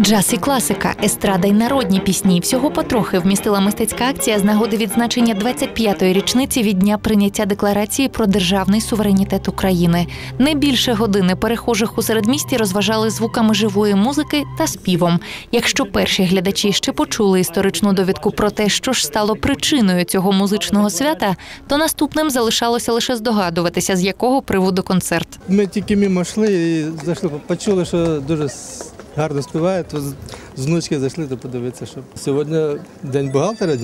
Джаз і класика, естрада й народні пісні всього потрохи вмістила мистецька акція з нагоди відзначення 25-ї річниці від дня прийняття декларації про державний суверенітет України. Не більше години перехожих у середмісті розважали звуками живої музики та співом. Якщо перші глядачі ще почули історичну довідку про те, що ж стало причиною цього музичного свята, то наступним залишалося лише здогадуватися, з якого приводу концерт. Ми тільки мимо йшли і зайшли, почули, що дуже гарно співає, то з- з внучки зайшли то подивитися, що сьогодні день бухгалтера.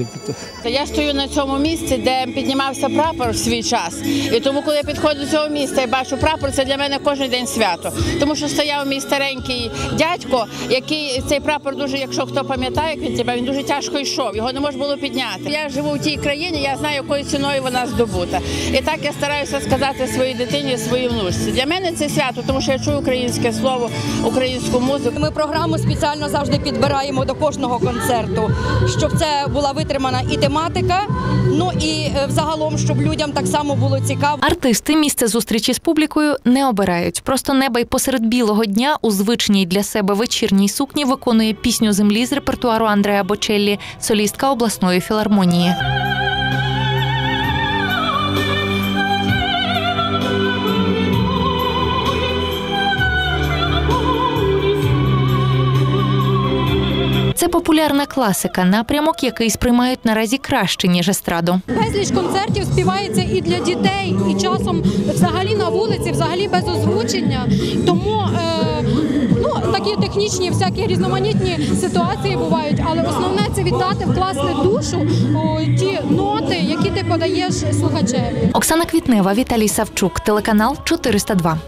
Я стою на цьому місці, де піднімався прапор в свій час. І тому, коли я підходжу до цього місця і бачу прапор, це для мене кожен день свято. Тому що стояв мій старенький дядько, який цей прапор дуже, якщо хто пам'ятає, як він тебе, він дуже тяжко йшов. Його не можна було підняти. Я живу в тій країні, я знаю, якою ціною вона здобута. І так я стараюся сказати своїй дитині, своїй внучці. Для мене це свято, тому що я чую українське слово, українську музику. Ми програму спеціально завжди підбираємо до кожного концерту, щоб це була витримана і тематика. Ну і е, взагалом, щоб людям так само було цікаво. Артисти місце зустрічі з публікою не обирають. Просто неба й посеред білого дня у звичній для себе вечірній сукні виконує пісню землі з репертуару Андреа Бочеллі, солістка обласної філармонії. Це популярна класика, напрямок, який сприймають наразі краще ніж естраду. Безліч концертів співається і для дітей, і часом взагалі на вулиці, взагалі без озвучення. Тому е, ну, такі технічні, всякі різноманітні ситуації бувають, але основне це віддати вкласти душу у ті ноти, які ти подаєш слухачеві. Оксана Квітнева, Віталій Савчук, телеканал 402.